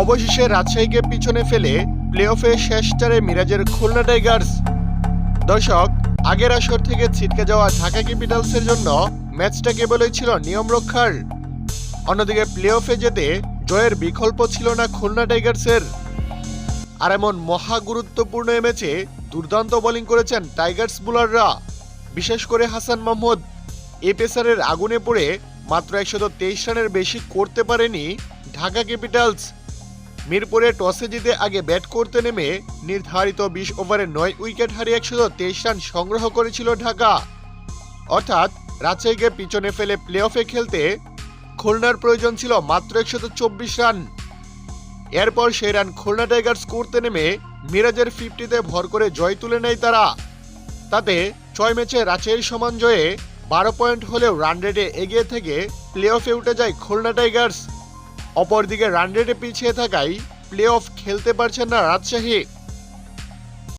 অবশেষে রাজশাহীকে পিছনে ফেলে প্লে অফে শেষ চারে মিরাজের খুলনা টাইগার্স। দর্শক, আগের আসর থেকে ছিটকে যাওয়া ঢাকা ক্যাপিটালসের জন্য ম্যাচটা কেবলই ছিল নিয়ম রক্ষার। অন্যদিকে প্লে অফে যেতে জয়ের বিকল্প ছিল না খুলনা টাইগার্সের। আর এমন মহা গুরুত্বপূর্ণ ম্যাচে দুর্দান্ত বোলিং করেছেন টাইগার্স বোলাররা, বিশেষ করে হাসান মাহমুদ। এ পেসারের আগুনে পড়ে মাত্র একশত তেইশ রানের বেশি করতে পারেনি ঢাকা ক্যাপিটালস। মিরপুরে টসে জিতে আগে ব্যাট করতে নেমে নির্ধারিত বিশ ওভারে নয় উইকেট হারিয়ে একশো তেইশ রান সংগ্রহ করেছিল ঢাকা। অর্থাৎ রাজশাহীকে পিছনে ফেলে প্লে অফে খেলতে খুলনার প্রয়োজন ছিল মাত্র একশত চব্বিশ রান। এরপর সেই রান খুলনা টাইগার্স করতে নেমে মিরাজের ফিফটিতে ভর করে জয় তুলে নেয় তারা। তাতে ছয় ম্যাচে রাজশাহীর সমান জয়ে বারো পয়েন্ট হলেও রান রেটে এগিয়ে থেকে প্লে অফে উঠে যায় খুলনা টাইগার্স। অপরদিকে রান রেটে পিছিয়ে থাকায় প্লে অফ খেলতে পারছেন না রাজশাহী।